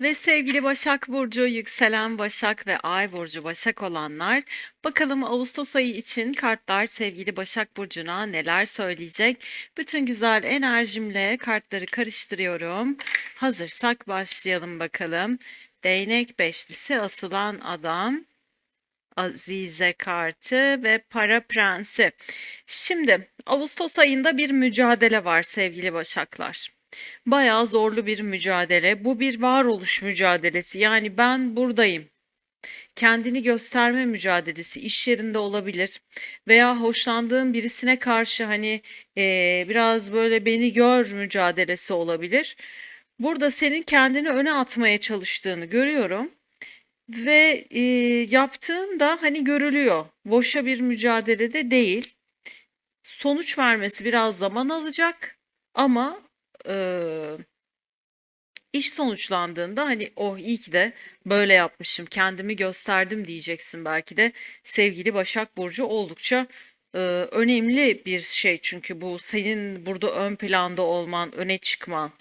Ve sevgili Başak Burcu, yükselen Başak ve Ay Burcu Başak olanlar, bakalım Ağustos ayı için kartlar sevgili Başak Burcu'na neler söyleyecek? Bütün güzel enerjimle kartları karıştırıyorum. Hazırsak başlayalım bakalım. Değnek beşlisi asılan adam. Azize kartı ve para prensi. Şimdi Ağustos ayında bir mücadele var sevgili Başaklar. Bayağı zorlu bir mücadele. Bu bir varoluş mücadelesi. Yani ben buradayım. Kendini gösterme mücadelesi iş yerinde olabilir veya hoşlandığın birisine karşı hani eee, biraz böyle beni gör mücadelesi olabilir. Burada senin kendini öne atmaya çalıştığını görüyorum. Ve e, yaptığın da hani görülüyor. Boşa bir mücadelede değil. Sonuç vermesi biraz zaman alacak ama e, iş sonuçlandığında hani oh iyi ki de böyle yapmışım, kendimi gösterdim diyeceksin belki de sevgili Başak Burcu oldukça e, önemli bir şey çünkü bu senin burada ön planda olman, öne çıkman.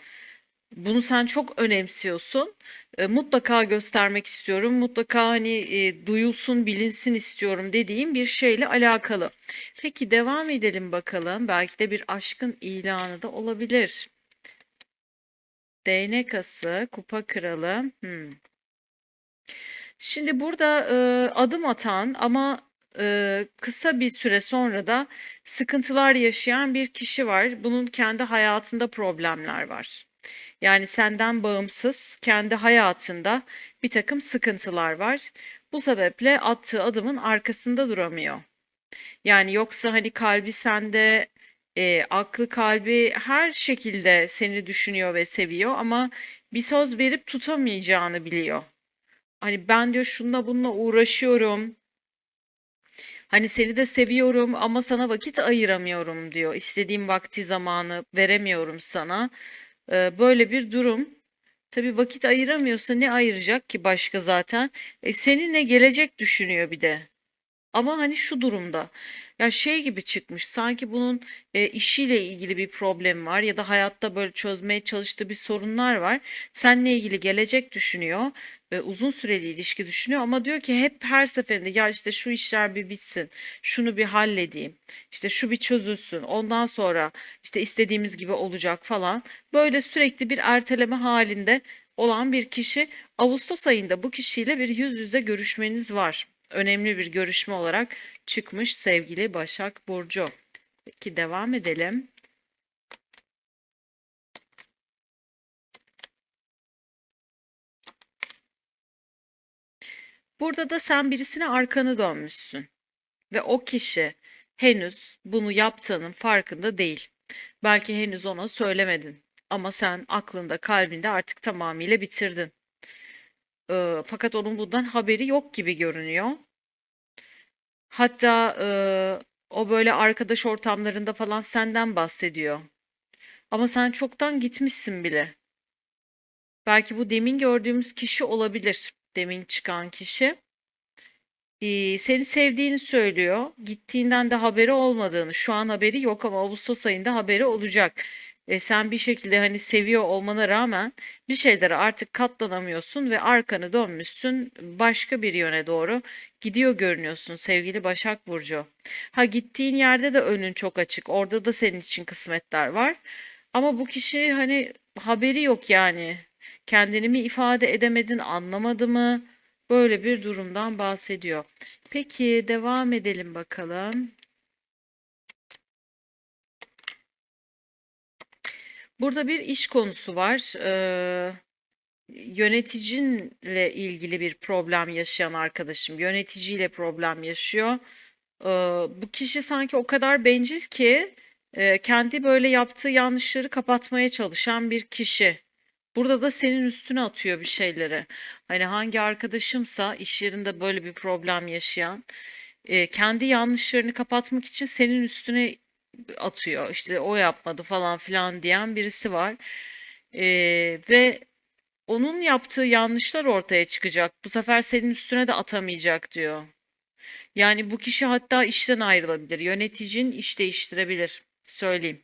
Bunu sen çok önemsiyorsun. E, mutlaka göstermek istiyorum. Mutlaka hani e, duyulsun, bilinsin istiyorum dediğim bir şeyle alakalı. Peki devam edelim bakalım. Belki de bir aşkın ilanı da olabilir. Değnek ası, kupa kralı. Hmm. Şimdi burada e, adım atan ama e, kısa bir süre sonra da sıkıntılar yaşayan bir kişi var. Bunun kendi hayatında problemler var. Yani senden bağımsız kendi hayatında bir takım sıkıntılar var. Bu sebeple attığı adımın arkasında duramıyor. Yani yoksa hani kalbi sende, e, aklı kalbi her şekilde seni düşünüyor ve seviyor ama bir söz verip tutamayacağını biliyor. Hani ben diyor şununla bununla uğraşıyorum. Hani seni de seviyorum ama sana vakit ayıramıyorum diyor. İstediğim vakti zamanı veremiyorum sana. Ee, böyle bir durum. Tabii vakit ayıramıyorsa ne ayıracak ki başka zaten? E, seninle gelecek düşünüyor bir de. Ama hani şu durumda ya şey gibi çıkmış sanki bunun e, işiyle ilgili bir problem var ya da hayatta böyle çözmeye çalıştığı bir sorunlar var. Seninle ilgili gelecek düşünüyor. e, uzun süreli ilişki düşünüyor ama diyor ki hep her seferinde ya işte şu işler bir bitsin. Şunu bir halledeyim. işte şu bir çözülsün. Ondan sonra işte istediğimiz gibi olacak falan. Böyle sürekli bir erteleme halinde olan bir kişi Ağustos ayında bu kişiyle bir yüz yüze görüşmeniz var önemli bir görüşme olarak çıkmış sevgili Başak Burcu. Peki devam edelim. Burada da sen birisine arkanı dönmüşsün ve o kişi henüz bunu yaptığının farkında değil. Belki henüz ona söylemedin ama sen aklında, kalbinde artık tamamıyla bitirdin. Ee, fakat onun bundan haberi yok gibi görünüyor. Hatta e, o böyle arkadaş ortamlarında falan senden bahsediyor. Ama sen çoktan gitmişsin bile. Belki bu demin gördüğümüz kişi olabilir. Demin çıkan kişi. Ee, seni sevdiğini söylüyor. Gittiğinden de haberi olmadığını. Şu an haberi yok ama Ağustos ayında haberi olacak. E, sen bir şekilde hani seviyor olmana rağmen bir şeylere artık katlanamıyorsun ve arkanı dönmüşsün başka bir yöne doğru gidiyor görünüyorsun sevgili Başak Burcu. Ha gittiğin yerde de önün çok açık. Orada da senin için kısmetler var. Ama bu kişi hani haberi yok yani. Kendini mi ifade edemedin, anlamadı mı? Böyle bir durumdan bahsediyor. Peki devam edelim bakalım. Burada bir iş konusu var. Ee, yöneticinle ilgili bir problem yaşayan arkadaşım. Yöneticiyle problem yaşıyor. Ee, bu kişi sanki o kadar bencil ki e, kendi böyle yaptığı yanlışları kapatmaya çalışan bir kişi. Burada da senin üstüne atıyor bir şeyleri. Hani hangi arkadaşımsa iş yerinde böyle bir problem yaşayan, e, kendi yanlışlarını kapatmak için senin üstüne atıyor. İşte o yapmadı falan filan diyen birisi var. Ee, ve onun yaptığı yanlışlar ortaya çıkacak. Bu sefer senin üstüne de atamayacak diyor. Yani bu kişi hatta işten ayrılabilir. Yöneticin iş değiştirebilir. Söyleyeyim.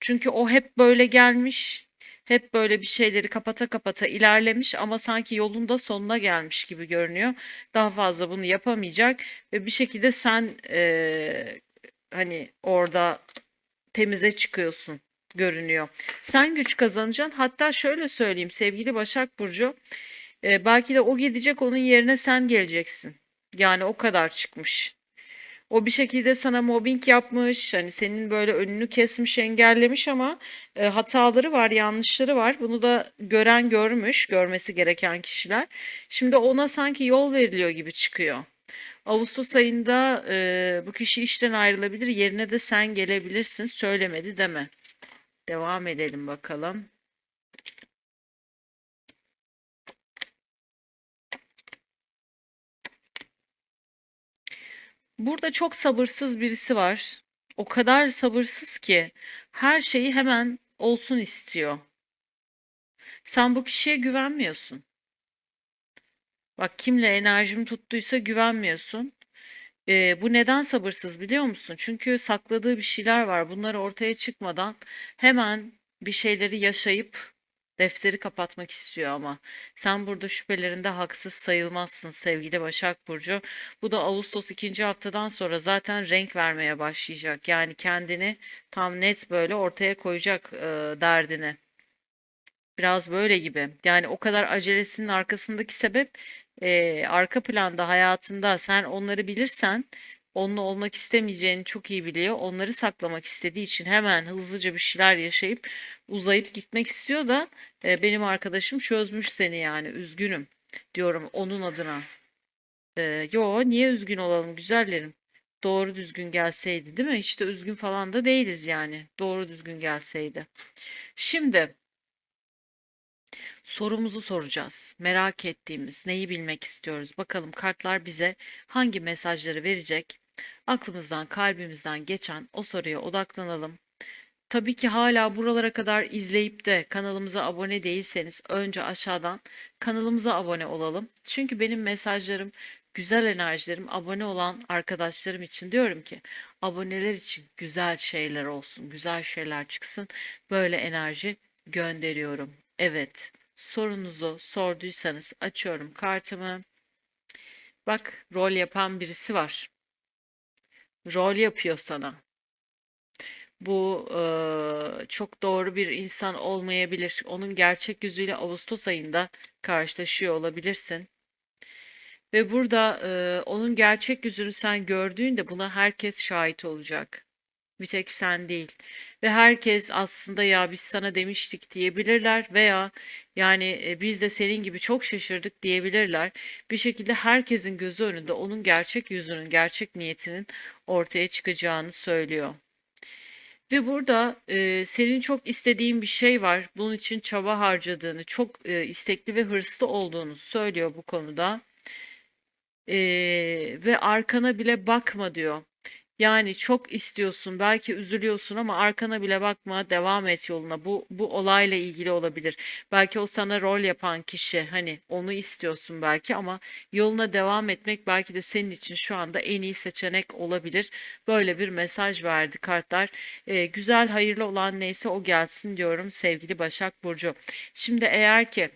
Çünkü o hep böyle gelmiş. hep böyle bir şeyleri kapata kapata ilerlemiş ama sanki yolunda sonuna gelmiş gibi görünüyor. Daha fazla bunu yapamayacak ve bir şekilde sen eee, hani orada temize çıkıyorsun görünüyor. Sen güç kazanacaksın. Hatta şöyle söyleyeyim sevgili Başak Burcu, e, belki de o gidecek onun yerine sen geleceksin. Yani o kadar çıkmış. O bir şekilde sana mobbing yapmış, hani senin böyle önünü kesmiş, engellemiş ama e, hataları var, yanlışları var. Bunu da gören görmüş, görmesi gereken kişiler. Şimdi ona sanki yol veriliyor gibi çıkıyor. Ağustos ayında e, bu kişi işten ayrılabilir, yerine de sen gelebilirsin. Söylemedi deme. Devam edelim bakalım. Burada çok sabırsız birisi var. O kadar sabırsız ki her şeyi hemen olsun istiyor. Sen bu kişiye güvenmiyorsun. Bak kimle enerjim tuttuysa güvenmiyorsun. Ee, bu neden sabırsız biliyor musun? Çünkü sakladığı bir şeyler var. Bunlar ortaya çıkmadan hemen bir şeyleri yaşayıp defteri kapatmak istiyor ama sen burada şüphelerinde haksız sayılmazsın sevgili Başak Burcu. Bu da Ağustos ikinci haftadan sonra zaten renk vermeye başlayacak. Yani kendini tam net böyle ortaya koyacak e, derdini. Biraz böyle gibi. Yani o kadar acelesinin arkasındaki sebep e, arka planda hayatında sen onları bilirsen onunla olmak istemeyeceğini çok iyi biliyor. Onları saklamak istediği için hemen hızlıca bir şeyler yaşayıp uzayıp gitmek istiyor da e, benim arkadaşım çözmüş seni yani üzgünüm diyorum onun adına. E, yo niye üzgün olalım güzellerim? Doğru düzgün gelseydi değil mi? Hiç de üzgün falan da değiliz yani. Doğru düzgün gelseydi. Şimdi sorumuzu soracağız. Merak ettiğimiz, neyi bilmek istiyoruz? Bakalım kartlar bize hangi mesajları verecek? Aklımızdan, kalbimizden geçen o soruya odaklanalım. Tabii ki hala buralara kadar izleyip de kanalımıza abone değilseniz önce aşağıdan kanalımıza abone olalım. Çünkü benim mesajlarım, güzel enerjilerim abone olan arkadaşlarım için diyorum ki aboneler için güzel şeyler olsun, güzel şeyler çıksın. Böyle enerji gönderiyorum. Evet, sorunuzu sorduysanız açıyorum kartımı. Bak rol yapan birisi var. Rol yapıyor sana. Bu eee, çok doğru bir insan olmayabilir. Onun gerçek yüzüyle Ağustos ayında karşılaşıyor olabilirsin. Ve burada eee, onun gerçek yüzünü sen gördüğünde buna herkes şahit olacak. Bir tek sen değil. Ve herkes aslında ya biz sana demiştik diyebilirler veya yani e, biz de senin gibi çok şaşırdık diyebilirler. Bir şekilde herkesin gözü önünde onun gerçek yüzünün, gerçek niyetinin ortaya çıkacağını söylüyor. Ve burada e, senin çok istediğin bir şey var. Bunun için çaba harcadığını, çok e, istekli ve hırslı olduğunu söylüyor bu konuda. E, ve arkana bile bakma diyor. Yani çok istiyorsun, belki üzülüyorsun ama arkana bile bakma, devam et yoluna. Bu bu olayla ilgili olabilir. Belki o sana rol yapan kişi, hani onu istiyorsun belki ama yoluna devam etmek belki de senin için şu anda en iyi seçenek olabilir. Böyle bir mesaj verdi kartlar. Ee, güzel, hayırlı olan neyse o gelsin diyorum sevgili Başak Burcu. Şimdi eğer ki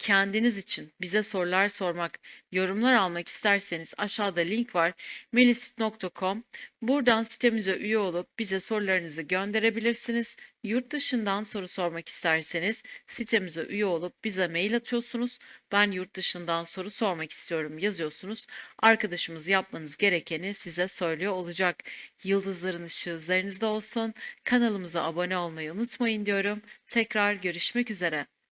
kendiniz için bize sorular sormak, yorumlar almak isterseniz aşağıda link var. melisit.com. Buradan sitemize üye olup bize sorularınızı gönderebilirsiniz. Yurt dışından soru sormak isterseniz sitemize üye olup bize mail atıyorsunuz. Ben yurt dışından soru sormak istiyorum yazıyorsunuz. Arkadaşımız yapmanız gerekeni size söylüyor olacak. Yıldızların ışığı üzerinizde olsun. Kanalımıza abone olmayı unutmayın diyorum. Tekrar görüşmek üzere.